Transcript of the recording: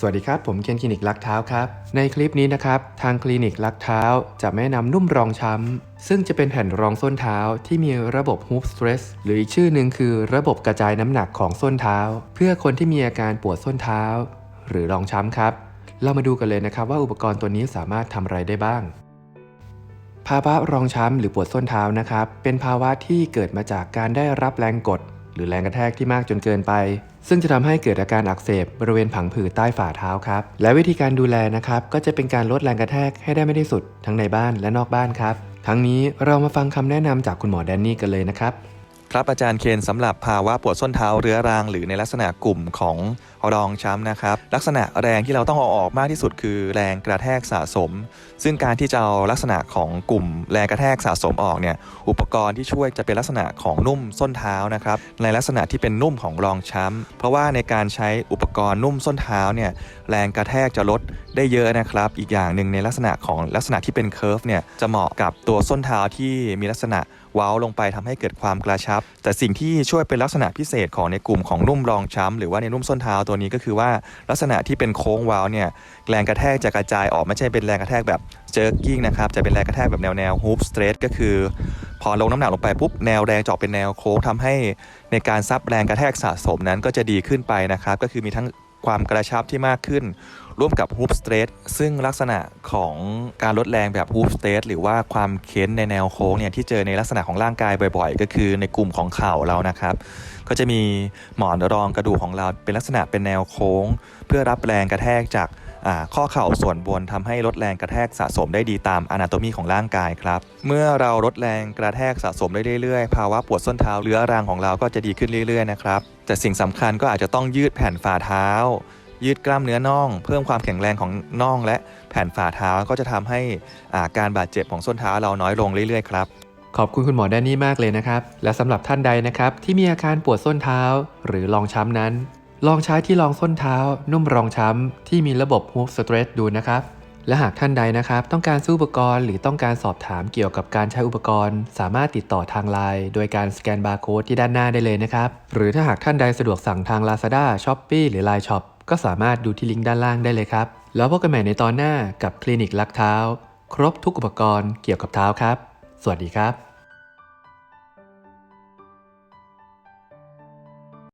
สวัสดีครับ ผมเคนคลินิกลักเท้าครับ ในคลิปนี้นะครับ ทางคลินิกลักเท้า จะไม่นำนุ่มรองช้ำ ซึ่งจะเป็นแผ่นรองส้นเท้าที่มีระบบ Hoop Stress หรืออีกชื่อหนึ่งคือระบบกระจายน้ำหนักของส้นเท้า เพื่อคนที่มีอาการปวดส้นเท้า หรือรองช้ำครับ เรามาดูกันเลยนะครับว่าอุปกรณ์ตัวนี้สามารถทำอะไรได้บ้าง ภาวะรองช้ำหรือปวดส้นเท้านะครับ เป็นภาวะที่เกิดมาจากการได้รับแรงกด หรือแรงกระแทกที่มากจนเกินไป ซึ่งจะทำให้เกิดอาการอักเสบบริเวณผังผืดใต้ฝ่าเท้าครับ และวิธีการดูแลนะครับ ก็จะเป็นการลดแรงกระแทกให้ได้ไม่ได้สุด ทั้งในบ้านและนอกบ้านครับ ทั้งนี้เรามาฟังคำแนะนำจากคุณหมอแดนนี่กันเลยนะครับครับอาจารย์เคนสำหรับภาวะปวดส้นเท้าเรื้อรังหรือในลักษณะกลุ่มของรองช้ำนะครับ ลักษณะแรงที่เราต้องเอาออกมากที่สุดคือแรงกระแทกสะสม ซึ่งการที่จะเอาลักษณะของกลุ่มแรงกระแทกสะสมออกเนี่ยอุปกรณ์ที่ช่วยจะเป็นลักษณะของนุ่มส้นเท้านะครับในลักษณะที่เป็นนุ่มของรองช้ำเพราะว่าในการใช้อุปกรณ์นุ่มส้นเท้าเนี่ยแรงกระแทกจะลดได้เยอะนะครับ อีกอย่างหนึ่งในลักษณะของลักษณะที่เป็นเคิร์ฟเนี่ยจะเหมาะกับตัวส้นเท้าที่มีลักษณะเว้าลงไปทำให้เกิดความกระชับ แต่สิ่งที่ช่วยเป็นลักษณะพิเศษของในกลุ่มของนุ่มรองช้ำหรือว่าในนุ่มส้นเท้าตัวนี้ก็คือว่าลักษณะที่เป็นโค้งวาวเนี่ยแรงกระแทกจะกระจายออกไม่ใช่เป็นแรงกระแทกแบบเจิร์กิ้งนะครับจะเป็นแรงกระแทกแบบแนวแนวฮูปสเตรทก็คือ พอลงน้ำหนักลงไปปุ๊บแนวแรงจอกเป็นแนวโค้งทำให้ในการซับแรงกระแทกสะสมนั้นก็จะดีขึ้นไปนะครับก็คือมีทั้งความกระชับที่มากขึ้น ร่วมกับฮูปสเตรทซึ่งลักษณะของการลดแรงแบบฮูปสเตรทหรือว่าความเค้นในแนวโค้งเนี่ยที่เจอในลักษณะของร่างกายบ่อยๆ ก็คือในกลุ่มของเข่าเรานะครับ ก็จะมีหมอนรองกระดูกของเราเป็นลักษณะเป็นแนวโค้ง เพื่อรับแรงกระแทกจากข้อเข่าส่วนบนทำให้ลดแรงกระแทกสะสมได้ดีตามอนาโตมีของร่างกายครับ เมื่อเราลดแรงกระแทกสะสมได้เรื่อยๆ ภาวะปวดส้นเท้าเรื้อรังของเราก็จะดีขึ้นเรื่อยๆนะครับ แต่สิ่งสำคัญก็อาจจะต้องยืดแผ่นฝ่าเท้า ยืดกล้ามเนื้อน่อง เพิ่มความแข็งแรงของน่องและแผ่นฝ่าเท้าก็จะทำให้อาการบาดเจ็บของส้นเท้าเราน้อยลงเรื่อยๆครับขอบคุณคุณหมอแดนนี่มากเลยนะครับ และสำหรับท่านใดนะครับ ที่มีอาการปวดส้นเท้า หรือรองช้ำนั้น ลองใช้ที่รองส้นเท้า นุ่มรองช้ำที่มีระบบ Hoop Stress ดูนะครับ และหากท่านใดนะครับ ต้องการซื้ออุปกรณ์หรือต้องการสอบถามเกี่ยวกับการใช้อุปกรณ์ สามารถติดต่อทางไลน์โดยการสแกนบาร์โค้ดที่ด้านหน้าได้เลยนะครับ หรือถ้าหากท่านใดสะดวกสั่งทาง Lazada, Shopee หรือ Line Shop ก็สามารถดูที่ลิงก์ด้านล่างได้เลยครับ แล้วพบกันใหม่ในตอนหน้ากับคลินิกลักเท้า ครบทุกอุปกรณ์เกี่ยวกับเท้าครับ สวัสดีครับ